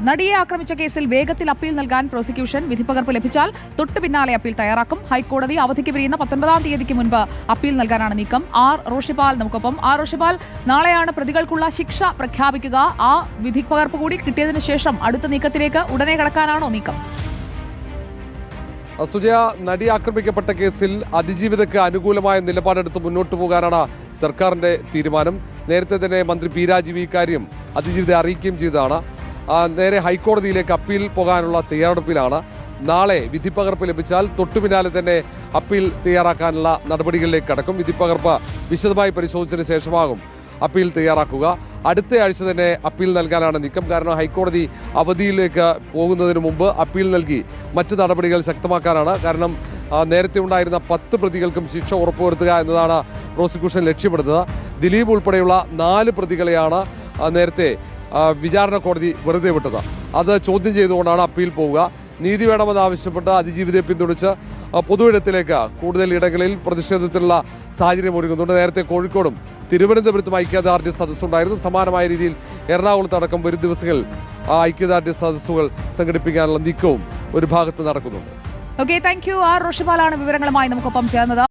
നടിയെ ആക്രമിച്ച കേസിൽ വേഗത്തിൽ അപ്പീൽ നൽകാൻ പ്രോസിക്യൂഷൻ വിധിപ്പകർപ്പ് ലഭിച്ചാൽ തൊട്ടു പിന്നാലെ അപ്പീൽ തയ്യാറാക്കും. ഹൈക്കോടതി അവധിക്ക് പിരിയുന്ന പത്തൊൻപതാം തീയതിക്ക് മുൻപ് അപ്പീൽ നൽകാനാണ് നീക്കം. ആർ. റോഷിപാൽ നമുക്കൊപ്പം. ആർ. റോഷിപാൽ നാളെയാണ് പ്രതികൾക്കുള്ള ശിക്ഷ പ്രഖ്യാപിക്കുക. ആ വിധിപ്പകർപ്പ് കൂടി കിട്ടിയതിനു ശേഷം അടുത്ത നീക്കത്തിലേക്ക് ഉടനെ കടക്കാനാണോ നീക്കം? സുജയ നടി ആക്രമിക്കപ്പെട്ട കേസിൽ അതിജീവിതയ്ക്ക് അനുകൂലമായ നിലപാടെടുത്ത് മുന്നോട്ട് പോകാനാണ് സർക്കാരിന്റെ തീരുമാനം. നേരത്തെ തന്നെ മന്ത്രി പി രാജീവ് ഇക്കാര്യം അതിജീവിതയെ അറിയിക്കുകയും ചെയ്തതാണ്. നേരെ ഹൈക്കോടതിയിലേക്ക് അപ്പീൽ പോകാനുള്ള തയ്യാറെടുപ്പിലാണ്. നാളെ വിധിപ്പകർപ്പ് ലഭിച്ചാൽ തൊട്ടുപിന്നാലെ തന്നെ അപ്പീൽ തയ്യാറാക്കാനുള്ള നടപടികളിലേക്ക് കടക്കും. വിധിപ്പകർപ്പ് വിശദമായി പരിശോധിച്ചതിന് ശേഷമാകും അപ്പീൽ തയ്യാറാക്കുക. അടുത്ത ആഴ്ച തന്നെ അപ്പീൽ നൽകാനാണ് നീക്കം. കാരണം ഹൈക്കോടതി അവധിയിലേക്ക് പോകുന്നതിന് മുമ്പ് അപ്പീൽ നൽകി മറ്റ് നടപടികൾ ശക്തമാക്കാനാണ്. കാരണം നേരത്തെ ഉണ്ടായിരുന്ന പത്ത് പ്രതികൾക്കും ശിക്ഷ ഉറപ്പുവരുത്തുക എന്നതാണ് പ്രോസിക്യൂഷൻ ലക്ഷ്യമിടുന്നത്. ദിലീപ് ഉൾപ്പെടെയുള്ള നാല് പ്രതികളെയാണ് നേരത്തെ വിചാരണ കോടതി വെറുതെ വിട്ടത്. അത് ചോദ്യം ചെയ്തുകൊണ്ടാണ് അപ്പീൽ പോവുക. നീതി വേണമെന്ന് ആവശ്യപ്പെട്ട് അതിജീവിതയെ പിന്തുണച്ച് പൊതുവിടത്തിലേക്ക് കൂടുതൽ ഇടങ്ങളിൽ പ്രതിഷേധത്തിലുള്ള സാഹചര്യം ഒരുങ്ങുന്നുണ്ട് നേരത്തെ കോഴിക്കോടും തിരുവനന്തപുരത്തും ഐക്യദാർഢ്യ സദസ്സുണ്ടായിരുന്നു. സമാനമായ രീതിയിൽ എറണാകുളത്ത് അടക്കം വരും ദിവസങ്ങളിൽ ആ ഐക്യദാർഢ്യ സദസ്സുകൾ സംഘടിപ്പിക്കാനുള്ള നീക്കവും ഒരു ഭാഗത്ത് നടക്കുന്നുണ്ട്. ഓക്കെ താങ്ക് യു ആർ റോഷിപാലാണ് വിവരങ്ങളുമായി നമുക്കൊപ്പം ചേർന്നത്.